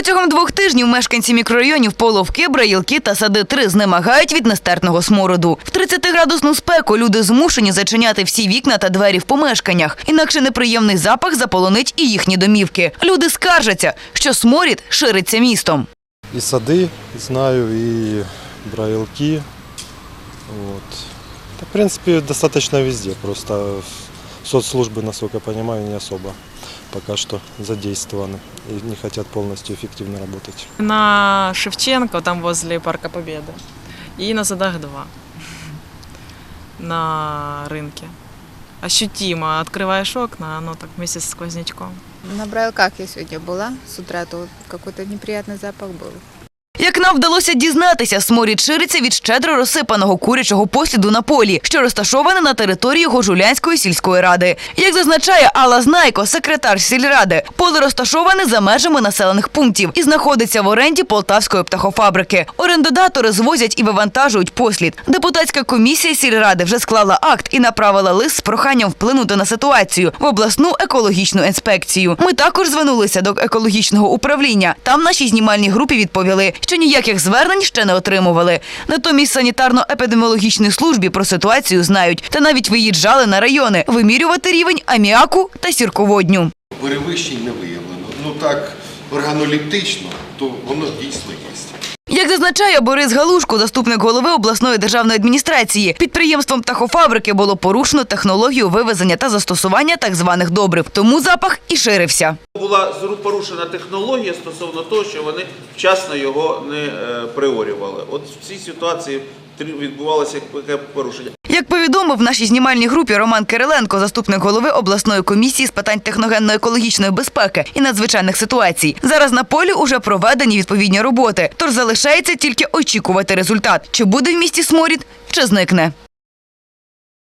Протягом двох тижнів мешканці мікрорайонів Половки, Браїлки та Сади 3 знемагають від нестерпного смороду. В 30-градусну спеку люди змушені зачиняти всі вікна та двері в помешканнях. Інакше неприємний запах заполонить і їхні домівки. Люди скаржаться, що сморід шириться містом. И сады знаю, и браилки. Вот. Да, в принципе, достаточно везде. Просто соцслужбы, насколько я понимаю, не особо пока что задействованы и не хотят полностью эффективно работать. На Шевченко, там возле Парка Победы. И на Задах 2. На рынке. Ощутимо. Открываешь окна, оно так вместе с сквознячком. На Брайлках я сегодня была с утра, то какой-то неприятный запах был. Як нам вдалося дізнатися, сморід шириться від щедро розсипаного курячого посліду на полі, що розташоване на території Гожулянської сільської ради. Як зазначає Алла Знайко, секретар сільради, поле розташоване за межами населених пунктів і знаходиться в оренді полтавської птахофабрики. Орендодатори звозять і вивантажують послід. Депутатська комісія сільради вже склала акт і направила лист з проханням вплинути на ситуацію в обласну екологічну інспекцію. Ми також звернулися до екологічного управління. Там нашій знімальній групі відповіли, що ніяких звернень ще не отримували. Натомість санітарно-епідеміологічній службі про ситуацію знають та навіть виїжджали на райони вимірювати рівень аміаку та сірководню. перевищень не виявлено. Ну так органоліптично, то воно дійсно є. Як зазначає Борис Галушко, заступник голови обласної державної адміністрації, підприємством птахофабрики було порушено технологію вивезення та застосування так званих добрив. Тому запах і ширився. Була порушена технологія стосовно того, що вони вчасно його не е, приорювали. От в цій ситуації відбувалося таке порушення. Як повідомив в нашій знімальній групі Роман Кириленко, заступник голови обласної комісії з питань техногенно-екологічної безпеки і надзвичайних ситуацій, зараз на полі уже проведені відповідні роботи. Тож залишається тільки очікувати результат, чи буде в місті сморід, чи зникне.